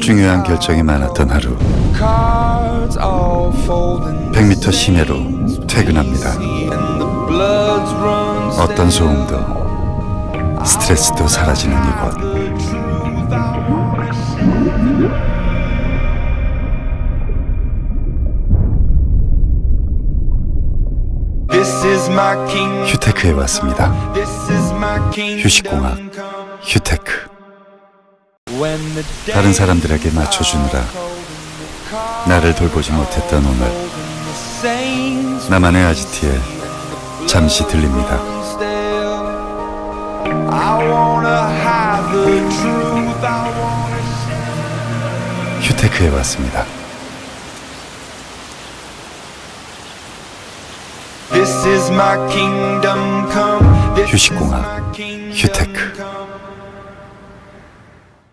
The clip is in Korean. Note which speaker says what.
Speaker 1: 중요한 결정이 많았던 하루
Speaker 2: cards all fold and
Speaker 1: 100m 시내로 퇴근합니다. 어떤 소음도 스트레스도 사라지는 이곳. 휴테크에 왔습니다. 휴식공학 휴테크 다른 사람들에게 맞춰주느라 나를 돌보지 못했던 오늘 나만의 아지트에 잠시 들립니다. 휴테크에 왔습니다. 휴식공학 휴테크.